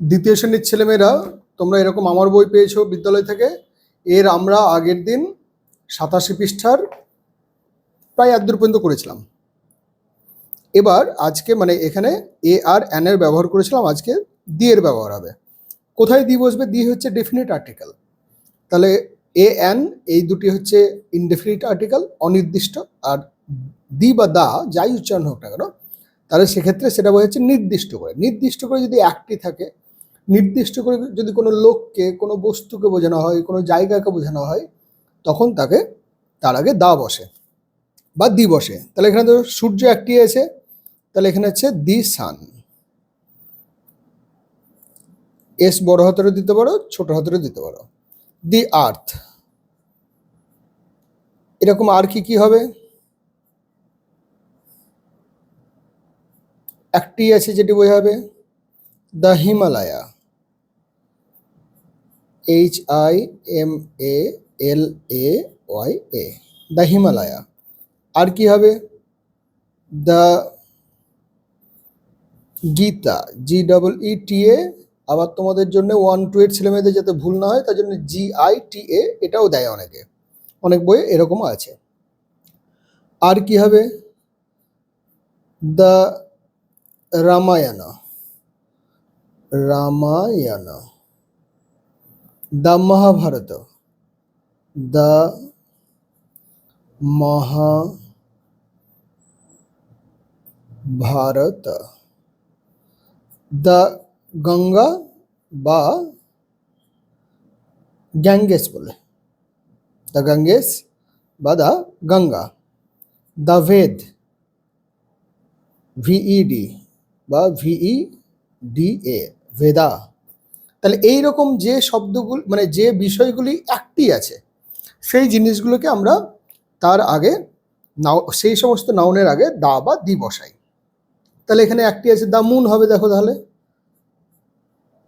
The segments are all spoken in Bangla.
দ্বিতীয় শ্রেণির ছেলেমেয়েরা, তোমরা এরকম আমার বই পেয়েছ বিদ্যালয় থেকে। এর আমরা আগের দিন সাতাশি পৃষ্ঠার প্রায় এক দূর পর্যন্ত করেছিলাম। এবার আজকে মানে এখানে এ আর এন এর ব্যবহার করেছিলাম, আজকে দি এর ব্যবহার হবে। কোথায় দি বসবে? দি হচ্ছে ডেফিনিট আর্টিকেল তাহলে এ এন এই দুটি হচ্ছে ইনডেফিনিট আর্টিকেল অনির্দিষ্ট, আর দি বা দা যাই উচ্চারণ হোক না কেন, তাহলে সেক্ষেত্রে সেটা হচ্ছে নির্দিষ্ট করে। নির্দিষ্ট করে যদি একটি থাকে নির্দিষ্ট করে যদি কোনো লোককে, কোনো বস্তুকে বোঝানো হয়, কোনো জায়গাকে বোঝানো হয়, তখন তাকে, তার আগে দা বসে বা দি বসে। তাহলে এখানে তো সূর্য একটি আছে, তাহলে এখানে হচ্ছে দি সান। এস বড় হাতেরও দিতে পারো, ছোট হাতেরও দিতে পারো। দি আর্থ। এরকম আর কি কি হবে? একটি আছে যেটি বোঝাবে, the Himalaya. H I M A L A Y A the Himalaya আর কি হবে? The Gita G double E T A আবার তোমাদের জন্য ওয়ান টু এইট ছেলেমেয়েদের যাতে ভুল না হয়, তার জন্য জি আই টি এ এটাও দেয় অনেকে। অনেক বইয়ে এরকমও আছে। আর কি হবে? The Ramayana Ramayana the Mahabharata the Mahabharata the Ganga বা গ্যাঙ্গেস বলে দ্য গঙ্গেস বা the Ganga the Ved V E D বা ভিই ডি এ ভেদা তাহলে এই রকম যে শব্দগুলো মানে যে বিষয়গুলি একটি আছে, সেই জিনিসগুলোকে আমরা তার আগে নাও, সেই সমস্ত নাউনের আগে দা বা দি বসাই। তাহলে এখানে একটি আছে দ্য মুন হবে দেখো তাহলে।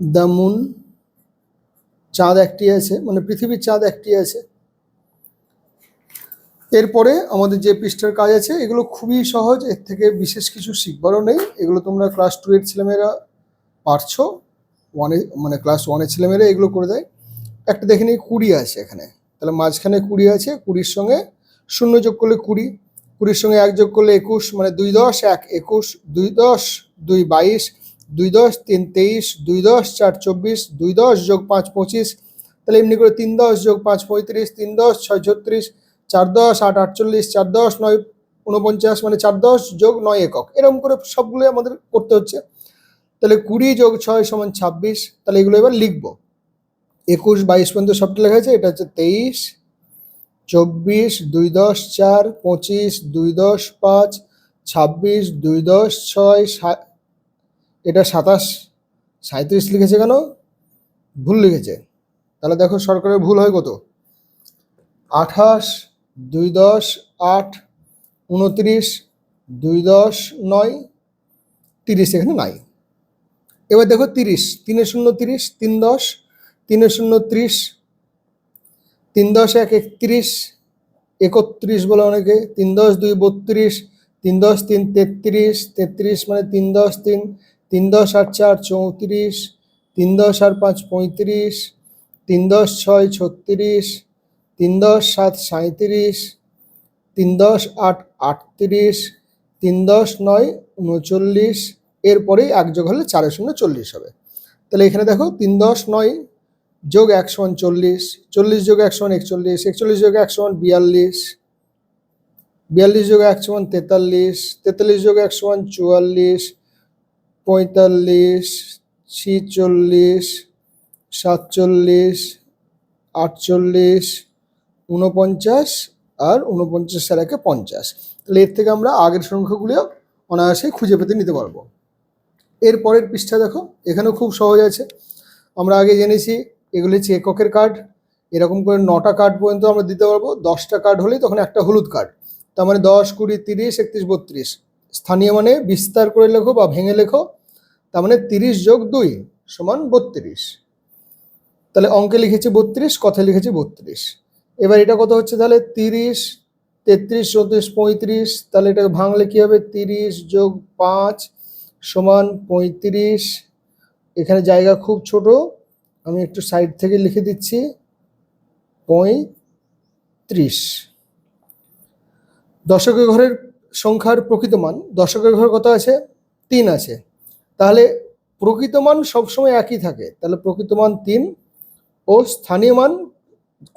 দ্য মুন চাঁদ একটি আছে মানে পৃথিবীর চাঁদ একটি আছে। এরপরে আমাদের যে পৃষ্ঠার কাজ আছে, এগুলো খুবই সহজ, এর থেকে বিশেষ কিছু শিখবারও নেই। এগুলো তোমরা ক্লাস টু এর ছেলেমেয়েরা পারছ। ওয়ানে মানে ক্লাস ওয়ানের ছেলেমেয়েরা এগুলো করে দেয়। একটা দেখে নিই কুড়ি আছে এখানে। তাহলে মাঝখানে কুড়ি আছে, কুড়ির সঙ্গে শূন্য যোগ করলে কুড়ি, কুড়ির সঙ্গে এক যোগ করলে একুশ মানে দুই দশ, এক একুশ, দুই দশ, দুই বাইশ, দুই দশ, তিন তেইশ, দুই দশ, চার চব্বিশ, দুই দশ যোগ পাঁচ পঁচিশ, তাহলে এমনি করে তিন দশ যোগ পাঁচ পঁয়ত্রিশ, তিন দশ ছয় ছত্রিশ, চার দশ, আট আটচল্লিশ, চার দশ, নয় উনপঞ্চাশ মানে চার দশ যোগ নয় একক। এরকম করে সবগুলো আমাদের করতে হচ্ছে। তাহলে কুড়ি যোগ ছয় সমান ছাব্বিশ, তাহলে এগুলো এবার লিখব। একুশ, বাইশ পর্যন্ত সবটা লেখা আছে এটা হচ্ছে তেইশ, চব্বিশ, দুই দশ, চার, পঁচিশ, দুই দশ, পাঁচ, ছাব্বিশ, দুই দশ, ছয় এটা সাতাশ সাঁত্রিশ লিখেছে কেন? ভুল লিখেছে। তাহলে দেখো সরকারের ভুল হয় কত? আঠাশ, দুই দশ, আট, উনত্রিশ, দুই দশ, নয়, তিরিশ, এখানে নাই। এবার দেখো তিরিশ তিনে শূন্য তিরিশ তিন দশ তিনে শূন্য ত্রিশ তিন দশ এক একত্রিশ একত্রিশ বলে অনেকে তিন দশ দুই বত্রিশ তিন দশ তিন তেত্রিশ তেত্রিশ মানে তিন দশ তিন তিন দশ আট চার চৌত্রিশ তিন দশ আর পাঁচ পঁয়ত্রিশ তিন দশ ছয় ছত্রিশ তিন দশ সাত সাঁত্রিশ তিন দশ আট আটত্রিশ তিন দশ নয় উনচল্লিশ এরপরেই এক যোগ হলে চারে শূন্য চল্লিশ হবে। তাহলে এখানে দেখো তিন দশ নয় যোগ এক সমান চল্লিশ চল্লিশ যোগ এক সমান একচল্লিশ একচল্লিশ যোগ এক সমান বিয়াল্লিশ বিয়াল্লিশ যোগ এক সমান তেতাল্লিশ তেতাল্লিশ যোগ এক সমান চুয়াল্লিশ, পঁয়তাল্লিশ, ছিচল্লিশ, সাতচল্লিশ, আটচল্লিশ উনপঞ্চাশ আর উনপঞ্চাশ আর একে পঞ্চাশ। তাহলে এর থেকে আমরা আগের সংখ্যাগুলিও অনায়াসে খুঁজে পেতে নিতে পারব। এর পরের পৃষ্ঠা দেখো, এখানেও খুব সহজ আছে। আমরা আগে জেনেছি এগুলি হচ্ছে এককের কার্ড এরকম করে নটা কার্ড পর্যন্ত আমরা দিতে পারব। দশটা কার্ড হলেই তখন একটা হলুদ কার্ড তার মানে দশ, কুড়ি, তিরিশ, একত্রিশ, বত্রিশ। স্থানীয় মানে বিস্তার করে লেখো বা ভেঙে লেখো। তার মানে তিরিশ যোগ দুই সমান বত্রিশ। তাহলে অঙ্কে লিখেছি বত্রিশ, কথায় লিখেছি বত্রিশ। এবার এটা কত হচ্ছে তাহলে? তিরিশ, তেত্রিশ, চৌত্রিশ, পঁয়ত্রিশ। তাহলে এটাকে ভাঙলে কি হবে? তিরিশ যোগ পাঁচ সমান পঁয়ত্রিশ। এখানে জায়গা খুব ছোট। আমি একটু সাইড থেকে লিখে দিচ্ছি। পঁয়ত্রিশ। দশকের ঘরের সংখ্যার প্রকৃত মান। দশকের ঘর কত আছে? তিন আছে। তাহলে প্রকৃত মান সবসময় একই থাকে। তাহলে প্রকৃত মান তিন। ও স্থানীয় মান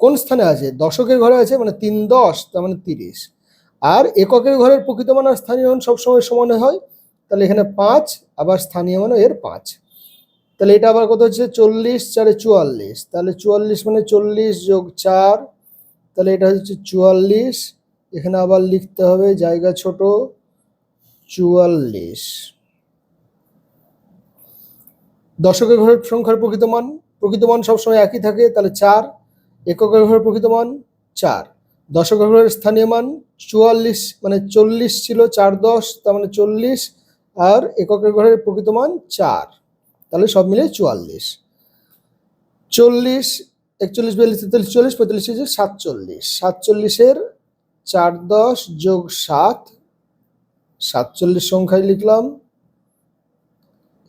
কোন স্থানে আছে? দশকের ঘরে আছে মানে তিন দশ, তার মানে তিরিশ। আর এককের ঘরের প্রকৃত মান আর স্থানীয় মান সবসময় সমান হয় তাহলে এখানে পাঁচ, আবার স্থানীয় মানও এর পাঁচ। তাহলে এটা আবার কত হচ্ছে? চল্লিশ চারে চুয়াল্লিশ। তাহলে চুয়াল্লিশ মানে চল্লিশ যোগ চার, তাহলে এটা হচ্ছে চুয়াল্লিশ। এখানে আবার লিখতে হবে জায়গা ছোট, চুয়াল্লিশ। দশকের ঘরের সংখ্যার প্রকৃত মান প্রকৃত মান সবসময় একই থাকে, তাহলে চার। এককের ঘরের প্রকৃত মান চার। দশকের ঘরের স্থানীয় মান চুয়াল্লিশ মানে চল্লিশ ছিল, চার দশ, তার মানে চল্লিশ। আর এককের ঘরের প্রকৃত মান চার। তাহলে সব মিলে চুয়াল্লিশ। চল্লিশ, একচল্লিশ, বিয়াল্লিশ, তেতাল্লিশ চল্লিশ পঁয়তাল্লিশ হচ্ছে সাতচল্লিশ। সাতচল্লিশের চার দশ যোগ সাত, সাতচল্লিশ সংখ্যায় লিখলাম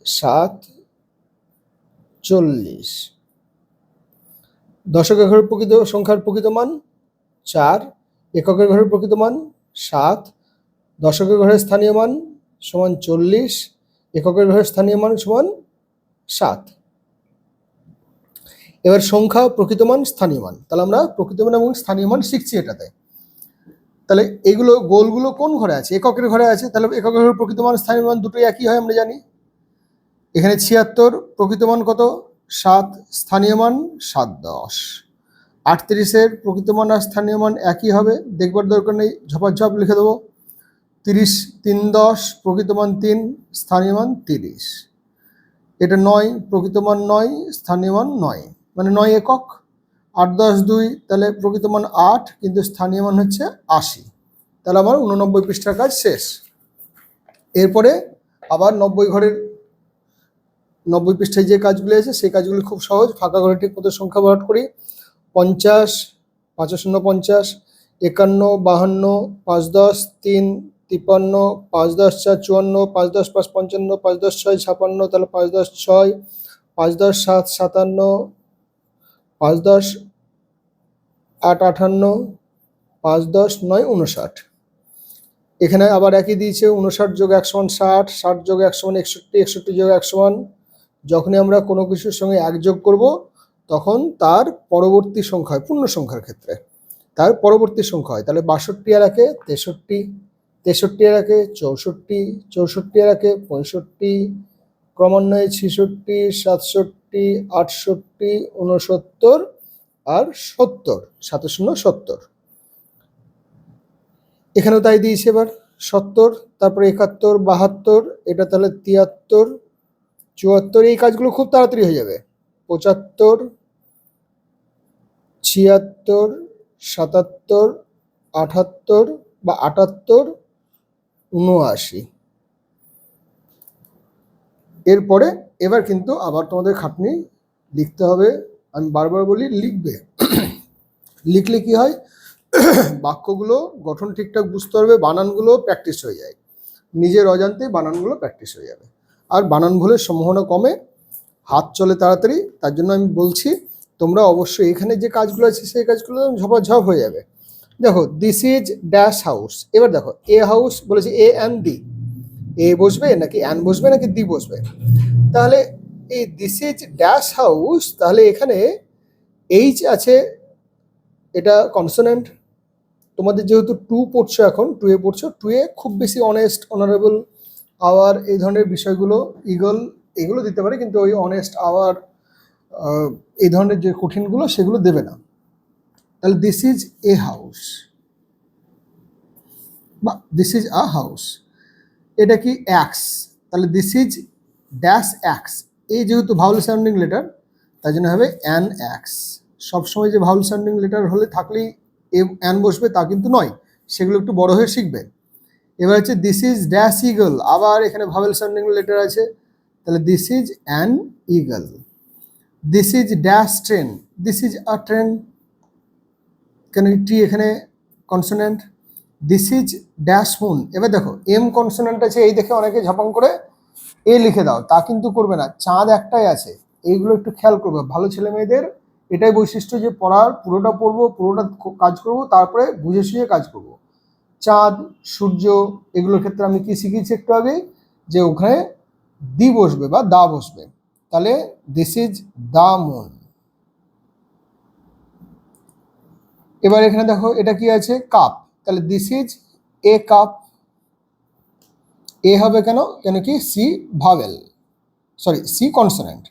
সাত, চল্লিশ। দশকের ঘরের প্রকৃত সংখ্যার প্রকৃত মান চার এককের ঘরের প্রকৃত মান সাত দশকের ঘরের স্থানীয় মান সমান চল্লিশ, এককের ঘরের স্থানীয় মান সমান সাত। এবার সংখ্যা প্রকৃত মান স্থানীয় মান। তাহলে আমরা প্রকৃত মান এবং স্থানীয় মান শিখছি এটাতে। তাহলে এগুলো গোলগুলো কোন ঘরে আছে? এককের ঘরে আছে, তাহলে এককের ঘরে প্রকৃত মান, স্থানীয় মান দুটোই একই হয় আমরা জানি। এখানে ছিয়াত্তর, প্রকৃত মান কত? সাত, স্থানীয় মান সাত, দশ। আটত্রিশের প্রকৃত মান আর স্থানীয় মান একই হবে। দেখবার দরকার নেই, ঝপাঝপ লিখে দেবো। তিরিশ, তিন দশ, প্রকৃত মান তিন, স্থানীয় মান তিরিশ। এটা নয়, প্রকৃত মান নয়, স্থানীয় মান নয়। মানে নয় একক। আট, দশ, দুই, তাহলে প্রকৃত মান আট, কিন্তু স্থানীয় মান হচ্ছে আশি। তাহলে আমার উননব্বই পৃষ্ঠার কাজ শেষ। এরপরে আবার নব্বই ঘরের নব্বই পৃষ্ঠায় যে কাজগুলি আছে, সেই কাজগুলি খুব সহজ। ফাঁকা ঘরে ঠিক মতো সংখ্যা ভরাট করি। পঞ্চাশ পাঁচ শূন্য পঞ্চাশ, একান্ন, বাহান্ন, পাঁচ, দশ, তিন তিপ্পান্ন, পাঁচ দশ চার চুয়ান্ন, পাঁচ দশ পাঁচ পঞ্চান্ন, পাঁচ দশ ছয় ছাপান্ন, তাহলে পাঁচ দশ ছয়, পাঁচ দশ সাত সাতান্ন, পাঁচ দশ আট আটান্ন পাঁচ দশ নয় উনষাট। এখানে আবার একই দিয়েছে, উনষাট যোগ এক সমান ষাট ষাট যোগ এক সমান একষট্টি একষট্টি যোগ এক সমান যখনই আমরা কোনো কিছুর সঙ্গে এক যোগ করব, তখন তার পরবর্তী সংখ্যা হয়, পূর্ণ সংখ্যার ক্ষেত্রে। তার পরবর্তী সংখ্যা হয়, তাহলে বাষট্টি আর একে তেষট্টি। তেষট্টি আর একে চৌষট্টি চৌষট্টি আর একে পঁয়ষট্টি, ক্রমান্বয়ে ছেষট্টি, সাতষট্টি, আটষট্টি উনসত্তর আর সত্তর, সাত শূন্য সত্তর। এখানেও তাই দিয়েছে এবার, সত্তর, তারপরে একাত্তর, বাহাত্তর, এটা তাহলে তিয়াত্তর, চুয়াত্তর, এই কাজগুলো খুব তাড়াতাড়ি হয়ে যাবে। পঁচাত্তর, ছিয়াত্তর, সাতাত্তর আটাত্তর বা আটাত্তর উনআশি এরপরে এবার কিন্তু আবার তোমাদের খাটনি লিখতে হবে। আমি বারবার বলি, লিখবে। লিখলে কি হয়? বাক্যগুলো গঠন ঠিকঠাক বুঝতে পারবে, বানানগুলো প্র্যাকটিস হয়ে যায়। নিজের অজান্তে বানানগুলো প্র্যাকটিস হয়ে যাবে। আর বানান ভুলের সম্ভাবনা কমে, হাত চলে তাড়াতাড়ি, তার জন্য আমি বলছি, তোমরা অবশ্যই এখানে যে কাজগুলো আছে, সেই কাজগুলো ঝপাঝপ হয়ে যাবে। দেখো দিস ইজ ড্যাশ হাউস এবার দেখো এ হাউস বলেছে এ অ্যান্ড ডি এ বসবে নাকি অ্যান বসবে নাকি দি বসবে? তাহলে এই দিস ইজ ড্যাশ হাউস তাহলে এখানে এইচ আছে, এটা কনসোনেন্ট তোমাদের যেহেতু টু পড়ছো এখন টু এ পড়ছো টু এ খুব বেশি অনেস্ট অনারেবল আওয়ার এই ধরনের বিষয়গুলো ইগল এগুলো দিতে পারে, কিন্তু ওই অনেস্ট আওয়ার এই ধরনের যে কঠিনগুলো, সেগুলো দেবে না। তাহলে দিস ইজ এ হাউস বা দিস ইজ আ হাউস এটা কি অ্যাক্স তাহলে দিস ইজ ড্যাশ অ্যাক্স এই যেহেতু ভাউল সাউন্ডিং লেটার তাই জন্য হবে অ্যান অ্যাক্স সবসময় যে ভাউল সাউন্ডিং লেটার হলে থাকলেই এ অ্যান বসবে, তা কিন্তু নয়। সেগুলো একটু বড় হয়ে শিখবে। এবার হচ্ছে দিস ইজ ড্যাশ ইগল আবার এখানে ভাওয়েল সাউন্ডিং লেটার আছে। তাহলে this is an eagle this is dash train this is a train কেন টি এখানে consonant this is dash moon এবার দেখো এম কনসোনেন্ট আছে, এই দেখে অনেকে ঝাপাং করে এ লিখে দাও, তা কিন্তু করবে না, চাঁদ একটাই আছে, এইগুলো একটু খেয়াল করবে, ভালো ছেলে মেয়েদের এটাই বৈশিষ্ট্য যে পড়ার পুরোটা পড়ব, পুরোটা কাজ করব, তারপরে বুঝে শুয়ে কাজ করব। চাঁদ, সূর্য, এগুলোর ক্ষেত্রে আমি কি শিখিয়েছি একটু আগে যে ওখানে দি বসবে বা দা বসবে, তাহলে দিস ইজ দা মুন এবার এখানে দেখো, এটা কি আছে? কাপ তাহলে this is a cup a হবে কেন? কেন কি? C vowel sorry C consonant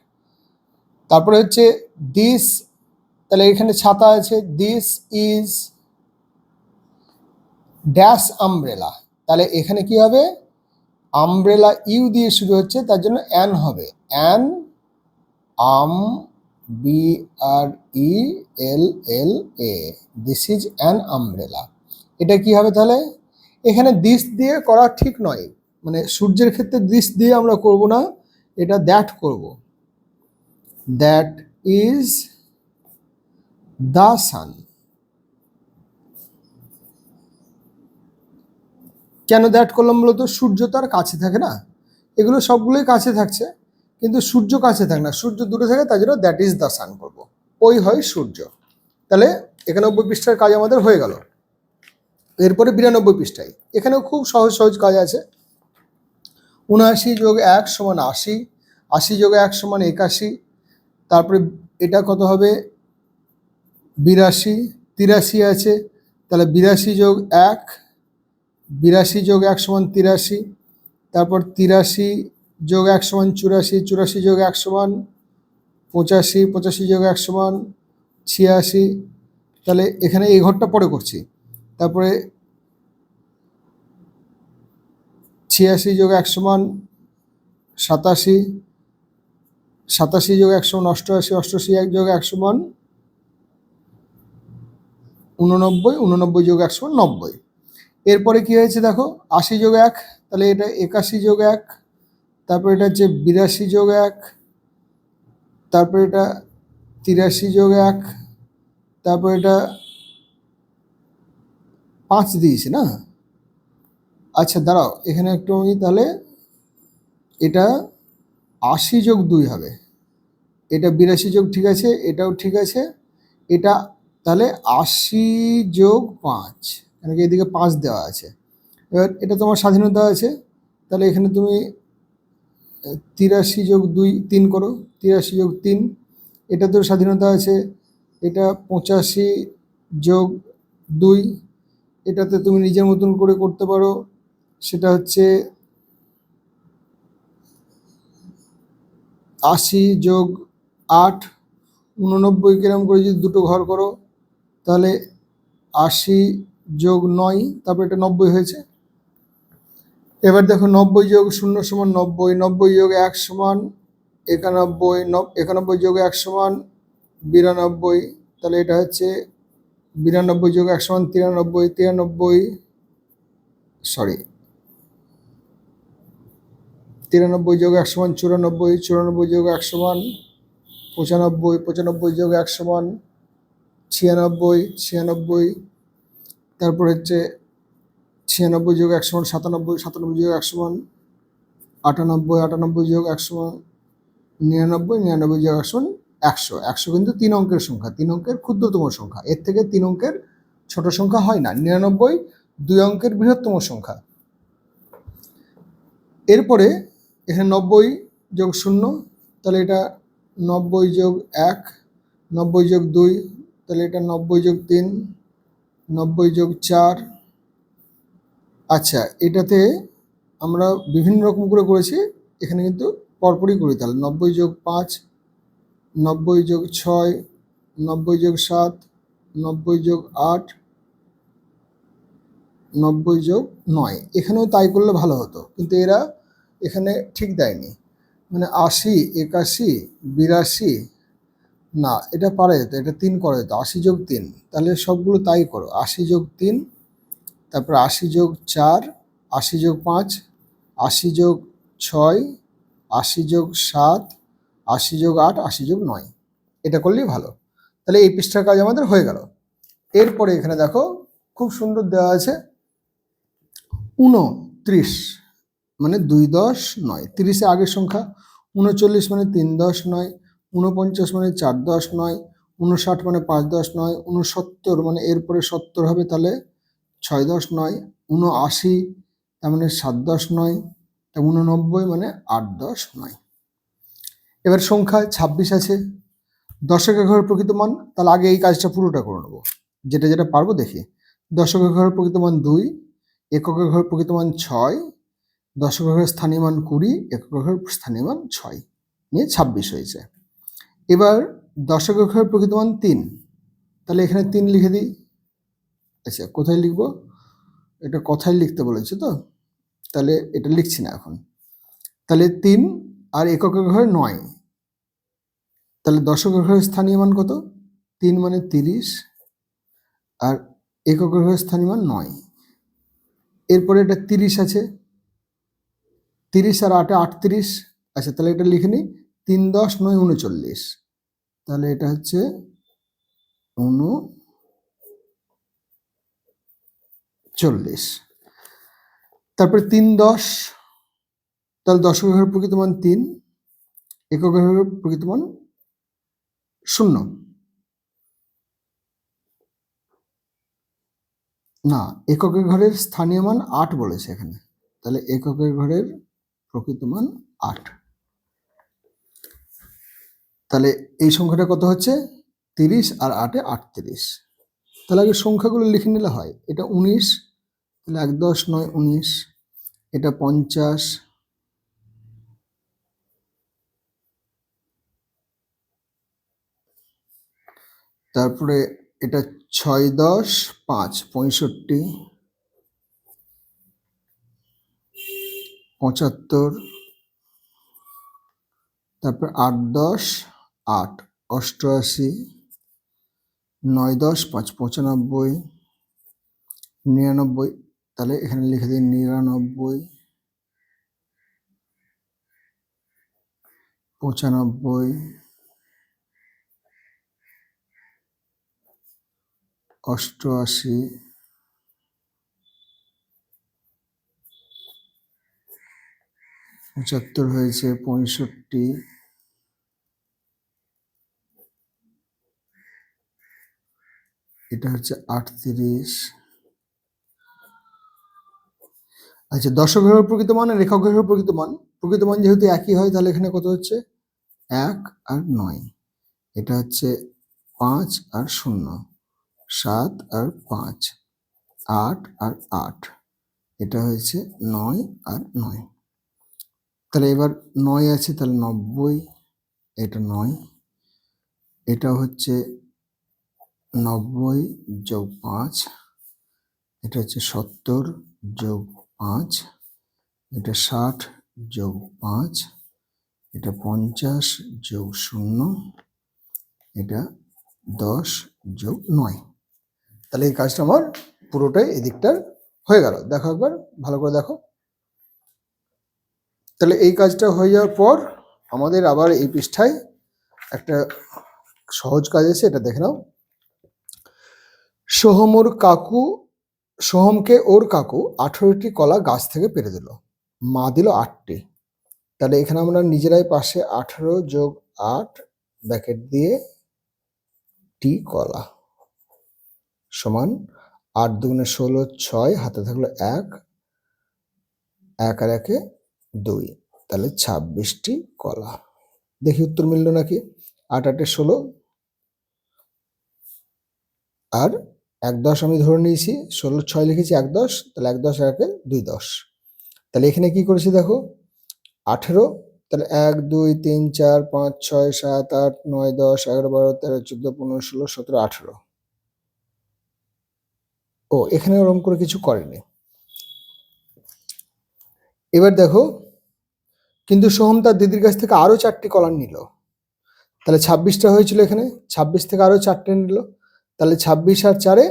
তারপরে হচ্ছে দিস তাহলে এখানে ছাতা আছে দিস ইজ ড্যাশ আমব্রেলা তাহলে এখানে কি হবে? আমব্রেলা ইউ দিয়ে শুরু হচ্ছে, তার জন্য অ্যান হবে। An um B R E L L A this is an umbrella এটা কি হবে তাহলে? এখানে দিস দিয়ে করা ঠিক নয়। মানে সূর্যের ক্ষেত্রে দিস দিয়ে আমরা করব না, এটা দ্যাট করব। দ্যাট ইজ দ্য সান কেন দ্যাট করলাম বলতো? সূর্য তার কাছে থাকে না। এগুলো সবগুলোই কাছে থাকছে। কিন্তু সূর্য কাছে থাকে না। সূর্য দূরে থাকে, তার জন্য দ্যাট ইজ দ্য সান করব ওই হয় সূর্য। তাহলে একানব্বই পৃষ্ঠার কাজ আমাদের হয়ে গেল। এরপরে বিরানব্বই পৃষ্ঠায়। এখানেও খুব সহজ সহজ কাজ আছে। উনআশি যোগ এক সমান আশি। আশি যোগ এক সমান একাশি। তারপরে এটা কত হবে? বিরাশি। তিরাশি আছে। তাহলে বিরাশি যোগ এক। বিরাশি যোগ এক সমান তিরাশি। তারপর তিরাশি যোগ এক সমান চুরাশি চুরাশি যোগ এক সমান পঁচাশি পঁচাশি যোগ এক সমান ছিয়াশি। তাহলে এখানে এই ঘরটা পরে করছি। তারপরে ছিয়াশি যোগ এক সমান সাতাশি সাতাশি যোগ এক সমান অষ্টআশি অষ্টআশি এক যোগ এক সমান উননব্বই উননব্বই যোগ এক সমান নব্বই। এরপরে কি হয়েছে দেখো? আশি যোগ এক, তাহলে এটা একাশি যোগ এক তারপর এটা হচ্ছে বিরাশি যোগ এক, তারপর এটা তিরাশি যোগ এক, তারপর এটা পাঁচ দিয়েছি না? আচ্ছা দাঁড়াও, এখানে একটু আমি তাহলে এটা আশি যোগ দুই হবে। এটা বিরাশি যোগ ঠিক আছে, এটাও ঠিক আছে, এটা তাহলে আশি যোগ পাঁচ এদিকে পাঁচ দেওয়া আছে। এবার এটা তোমার স্বাধীনতা আছে, তাহলে এখানে তুমি তিরাশি যোগ দুই, তিন করো, তিরাশি যোগ তিন, এটা তো স্বাধীনতা আছে, এটা পঁচাশি যোগ দুই, এটাতে তুমি নিজের মতন করে করতে পারো, সেটা হচ্ছে আশি যোগ আট, উননব্বই কিরম করে যদি দুটো ঘর করো, তাহলে আশি যোগ নয়, তারপর এটা নব্বই হয়েছে এবার দেখো নব্বই যোগ শূন্য সমান নব্বই নব্বই যোগ এক সমান একানব্বই, নব একানব্বই যোগ এক সমান বিরানব্বই, তাহলে এটা হচ্ছে বিরানব্বই যোগ এক সমান তিরানব্বই তিরানব্বই সরি তিরানব্বই যোগ এক সমান চুরানব্বই চুরানব্বই যোগ এক সমান পঁচানব্বই পঁচানব্বই যোগ এক সমান ছিয়ানব্বই ছিয়ানব্বই, তারপর হচ্ছে ছিয়ানব্বই যোগ এক সমান সাতানব্বই সাতানব্বই যোগ এক সমান আটানব্বই আটানব্বই যোগ এক সমান নিরানব্বই নিরানব্বই যোগ এক সমান একশো। একশো কিন্তু তিন অঙ্কের সংখ্যা, তিন অঙ্কের ক্ষুদ্রতম সংখ্যা। এর থেকে তিন অঙ্কের ছোট সংখ্যা হয় না, নিরানব্বই দুই অঙ্কের বৃহত্তম সংখ্যা। এরপরে এখানে নব্বই যোগ শূন্য, তাহলে এটা নব্বই যোগ এক, নব্বই যোগ দুই, তাহলে এটা নব্বই যোগ তিন, নব্বই যোগ চার আচ্ছা এটাতে আমরা বিভিন্ন রকম করে করেছি, এখানে কিন্তু পরপরই করি তাহলে নব্বই যোগ পাঁচ, নব্বই যোগ ছয়, নব্বই যোগ সাত, নব্বই যোগ আট, নব্বই যোগ নয়। এখানেও তাই করলে ভালো হতো, কিন্তু এরা এখানে ঠিক দেয়নি। মানে আশি, একাশি, বিরাশি, না, এটা পারা যেত, এটা তিন করা যেত, আশি যোগ তিন। তাহলে সবগুলো তাই করো, আশি যোগ তিন তারপর আশি যোগ চার, আশি যোগ পাঁচ, আশি যোগ ছয়, আশি যোগ সাত, আশি যোগ আট, আশি যোগ নয়। এটা করলেই ভালো। তাহলে এই পৃষ্ঠার কাজ আমাদের হয়ে গেল। এরপরে এখানে দেখো, খুব সুন্দর দেওয়া আছে, উনত্রিশ মানে দুই দশ নয়। তিরিশে আগের সংখ্যা, উনচল্লিশ মানে তিন দশ নয়, উনপঞ্চাশ মানে চার দশ নয়, উনষাট মানে পাঁচ দশ নয়, উনসত্তর মানে এরপরে সত্তর হবে তাহলে ছয় দশ নয় উনআশি তার মানে সাত দশ নয় তা উননব্বই মানে আট দশ নয়। এবার সংখ্যা ছাব্বিশ আছে। দশকের ঘরের প্রকৃত মান, তাহলে আগে এই কাজটা পুরোটা করে নেব। যেটা যেটা পারব দেখি। দশকের ঘরের প্রকৃত মান দুই, এককের ঘরের প্রকৃত মান ছয়, দশকের ঘরের স্থানীয় মান কুড়ি, এককের ঘরের স্থানীয় মান ছয়। নিয়ে ছাব্বিশ হয়েছে। এবার দশকের ঘরের প্রকৃত মান তিন। তাহলে এখানে তিন লিখে দিই। আচ্ছা কোথায় লিখব? এটা কথায় লিখতে বলেছে তো? তাহলে এটা লিখছি না এখন। তাহলে তিন আর একক ঘরে নয়। তাহলে দশকের ঘরের স্থানীয় মান কত? তিন মানে তিরিশ আর একক ঘরের স্থানীয় মান নয়। এরপরে এটা তিরিশ আছে। তিরিশ আর আটে আটত্রিশ। আচ্ছা তাহলে এটা লিখে নিই। তিন দশ নয় উনচল্লিশ। তাহলে এটা হচ্ছে উনু চল্লিশ। তারপরে তিন দশ, তাহলে দশকের ঘরের প্রকৃত মান তিন এককের ঘরের প্রকৃত মান শূন্য। না এককের ঘরের স্থানীয় মান আট বলেছে এখানে। তাহলে এককের ঘরের প্রকৃত মান আট। তাহলে এই সংখ্যাটা কত হচ্ছে? তিরিশ আর আটে আটত্রিশ। তাহলে আগে সংখ্যাগুলো লিখে নিলে হয়। এটা উনিশ, তাহলে এক দশ নয় উনিশ, এটা পঞ্চাশ, তারপরে এটা ছয় দশ পাঁচ পঁয়ষট্টি, পঁচাত্তর, তারপর আট দশ, আট অষ্টআশি নয় দশ পাঁচ পঁচানব্বই, নিরানব্বই, তাহলে এখানে লিখে দিই নিরানব্বই, পঁচানব্বই, অষ্টআশি, পঁচাত্তর হয়েছে পঁয়ষট্টি এটা হচ্ছে আটত্রিশ। আচ্ছা দশক ঘরের প্রকৃত মান আর একক ঘরের প্রকৃত মান। প্রকৃত মান যেহেতু একই হয়, তাহলে এখানে কত হচ্ছে? এক আর নয়। এটা হচ্ছে পাঁচ আর শূন্য। সাত আর পাঁচ। আট আর আট। এটা হয়েছে নয় আর নয়। তাহলে এবার নয় আছে, তাহলে নব্বই। এটা নয়। এটা হচ্ছে নব্বই যোগ পাঁচ, এটা হচ্ছে সত্তর যোগ পাঁচ, এটা ষাট যোগ পাঁচ, এটা পঞ্চাশ যোগ শূন্য, এটা দশ যোগ নয়। তাহলে এই কাজটা আমার পুরোটাই এদিকটার হয়ে গেল। দেখো একবার, ভালো করে দেখো। তাহলে এই কাজটা হয়ে যাওয়ার পর আমাদের আবার এই পৃষ্ঠায় একটা সহজ কাজ আছে, এটা দেখে নাও। সোহম ওর কাকু, সোহমকে ওর কাকু আঠেরোটি কলা গাছ থেকে পেরে দিল। মা দিল আটটি। তাহলে এখানে আমরা নিজেরাই পাশে আঠেরো যোগ আট ব্যাকেট দিয়ে টি কলা সমান আট দুগুণে ষোলো ছয় হাতে থাকল এক এক আর একে দুই। তাহলে ছাব্বিশটি কলা। দেখি উত্তর মিলল নাকি? আট আটে ষোলো আর এক দশ আমি ধরে নিয়েছি, ষোলো, ছয় লিখেছি এক দশ, তাহলে এক দশ, একে, দুই দশ। তাহলে এখানে কি করেছি দেখো? আঠেরো, তাহলে এক, দুই, তিন, চার, পাঁচ, ছয়, সাত, আট, নয়, দশ, এগারো, বারো, তেরো, চোদ্দ, পনেরো, ষোলো, সতেরো, আঠেরো। ও, এখানে ওরকম করে কিছু করেনি। এবার দেখো, কিন্তু সোহম তার দিদির কাছ থেকে আরও চারটি কলার নিল। তাহলে ছাব্বিশটা হয়েছিল এখানে, ছাব্বিশ থেকে আরও চারটে নিল। তাহলে ছাব্বিশ আর চারে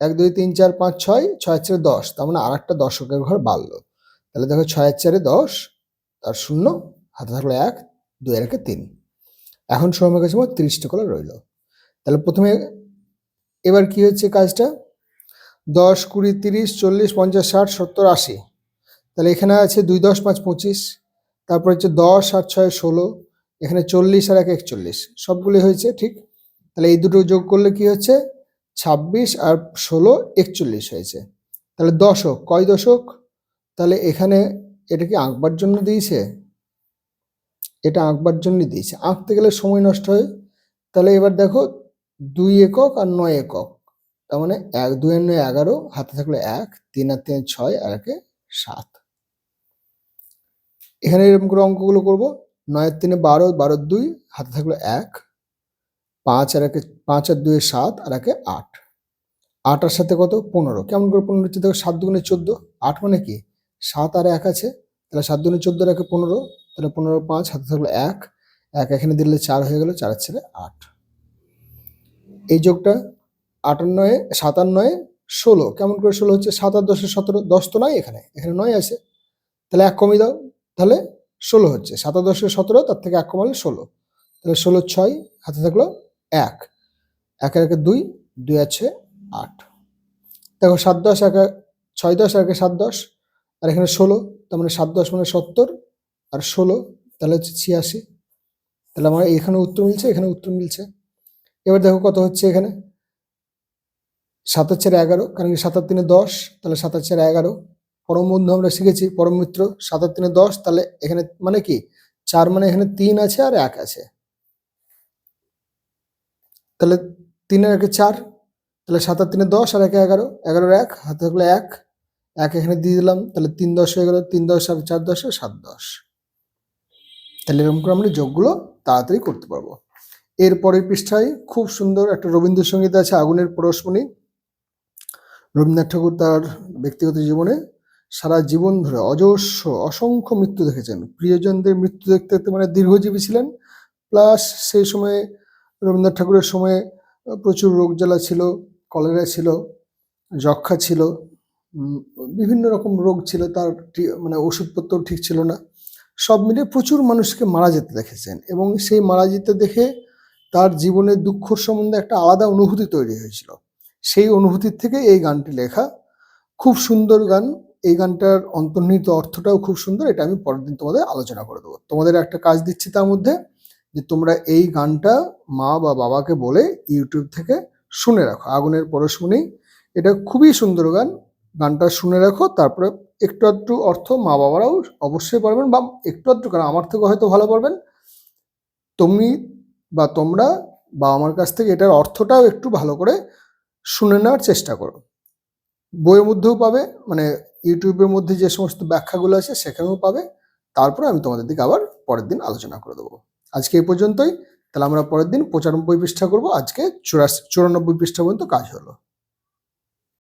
এক, দুই, তিন, চার, পাঁচ, ছয় ছয়, চারে দশ। তার মানে আর একটা দশকের ঘর বাড়লো। তাহলে দেখো ছয়, চারে দশ, তার শূন্য, হাতে থাকল এক, দুই একে তিন। এখন সোহমের কাছে আমার তিরিশটা কলা রইল। তাহলে প্রথমে এবার কি হচ্ছে কাজটা? দশ, কুড়ি, তিরিশ, চল্লিশ, পঞ্চাশ, ষাট, সত্তর, আশি। তাহলে এখানে আছে দুই, দশ, পাঁচ, পঁচিশ। তারপর হচ্ছে দশ আর ছয়, ষোলো। এখানে চল্লিশ আর এক, একচল্লিশ। সবগুলি হয়েছে ঠিক? তাহলে এই দুটো যোগ করলে কি হচ্ছে? ছাব্বিশ আর ষোলো একচল্লিশ হয়েছে। তাহলে দশক, কয় দশক? তাহলে এখানে এটা কি আঁকবার জন্য দিয়েছে? এটা আঁকবার জন্য দিয়েছে। আঁকতে গেলে সময় নষ্ট হয়। তাহলে এবার দেখো, দুই একক আর নয় একক। তার মানে এক, দুই আর নয় এগারো, হাতে থাকল এক, তিন আর তিন ছয়, আর একে সাত। এখানে এরকম করে অঙ্কগুলো করব। নয়ের তিনে বারো বারো দুই, হাতে থাকল এক পাঁচ আর একে, পাঁচ আর দুয়ে সাত আর একে আট। আট আর সাথে কত? পনেরো। কেমন করে পনেরো হচ্ছে? দেখো সাত দুগুণে চোদ্দ। আট মানে কি? সাত আর এক আছে। তাহলে সাত দুগুণে চোদ্দ আর একে পনেরো। তাহলে পনেরো পাঁচ হাতে থাকল এক। এক এখানে দিলে চার হয়ে গেল, চারের ছেলে আট। এই যোগটা আটান্নয়ে সাতান্নয়ে ষোলো। কেমন করে ষোলো হচ্ছে? সাত আর দশে সতেরো, দশ তো নয় এখানে। এখানে নয় আছে। তাহলে এক কমিয়ে দাও। তাহলে ষোলো হচ্ছে। সাত আর দশে সতেরো, তার থেকে এক কমালে ষোলো। তাহলে ষোলো ছয় হাতে থাকল এক। একের একে দুই দুই আছে আট। দেখো সাত দশ একে ছয় দশ একে সাত দশ, আর এখানে ষোলো, তার মানে সাত দশ মানে সত্তর, আর ষোলো তাহলে হচ্ছে ছিয়াশি। তাহলে আমার এখানে উত্তর মিলছে, এখানে উত্তর মিলছে। এবার দেখো কত হচ্ছে এখানে? সাতার চার এগারো, কারণ কি সাতার তিনে দশ, তাহলে সাতার চার এগারো। পরম বন্ধু আমরা শিখেছি, পরম মিত্র সাতার তিনে দশ, তাহলে এখানে মানে কি? চার মানে এখানে তিন আছে আর এক আছে। তাহলে তিনের একে চার, তাহলে সাত সাতার তিনে দশ আর একে এগারো, এগারোর এক, হাতে থাকলে এক এক এখানে দিয়ে দিলাম, তাহলে তিন দশ হয়ে গেল, তিন দশ আর চার দশ আর সাত দশ। তাহলে এরকম করে আমরা যোগগুলো তাড়াতাড়ি করতে পারব। এর পরের পৃষ্ঠায় খুব সুন্দর একটা রবীন্দ্রসঙ্গীত আছে, আগুনের পরশমণি। রবীন্দ্রনাথ ঠাকুর তার ব্যক্তিগত জীবনে সারা জীবন ধরে অজস্র, অসংখ্য মৃত্যু দেখেছেন। প্রিয়জনদের মৃত্যু দেখতে দেখতে মানে দীর্ঘজীবী ছিলেন। প্লাস সেই সময়ে রবীন্দ্রনাথ ঠাকুরের সময়ে প্রচুর রোগ জ্বালা ছিল, কলেরা ছিল যক্ষা ছিল বিভিন্ন রকম রোগ ছিল, তার মানে ওষুধপত্র ঠিক ছিল না। সব মিলিয়ে প্রচুর মানুষকে মারা যেতে দেখেছেন এবং সেই মারা যেতে দেখে তার জীবনের দুঃখ সম্বন্ধে একটা আলাদা অনুভূতি তৈরি হয়েছিল। সেই অনুভূতির থেকে এই গানটি লেখা। খুব সুন্দর গান। এই গানটার অন্তর্নিহিত অর্থটাও খুব সুন্দর। এটা আমি পরের দিন তোমাদের আলোচনা করে দেবো। তোমাদের একটা কাজ দিচ্ছি তার মধ্যে। যে তোমরা এই গানটা মা বা বাবাকে বলে ইউটিউব থেকে শুনে রাখো। আগুনের পরশমণি এটা খুবই সুন্দর গান। গানটা শুনে রাখো, তারপরে একটু আধটু অর্থ মা বাবারাও অবশ্যই পারবেন বা একটু আধটু কারণ আমার থেকে হয়তো ভালো পারবেন। তুমি বা তোমরা বা আমার কাছ থেকে এটার অর্থটাও একটু ভালো করে শুনে নেওয়ার চেষ্টা করো। বইয়ের মধ্যেও পাবে মানে ইউটিউবের মধ্যে যে সমস্ত ব্যাখ্যাগুলো আছে সেখানেও পাবে। তারপরে আমি তোমাদের দিকে আবার পরের দিন আলোচনা করে দেবো। আজকে এই পর্যন্তই। তাহলে আমরা পরের দিন পঁচানব্বই পৃষ্ঠা করব। আজকে চুরাশি, চুরানব্বই পৃষ্ঠা পর্যন্ত কাজ হলো।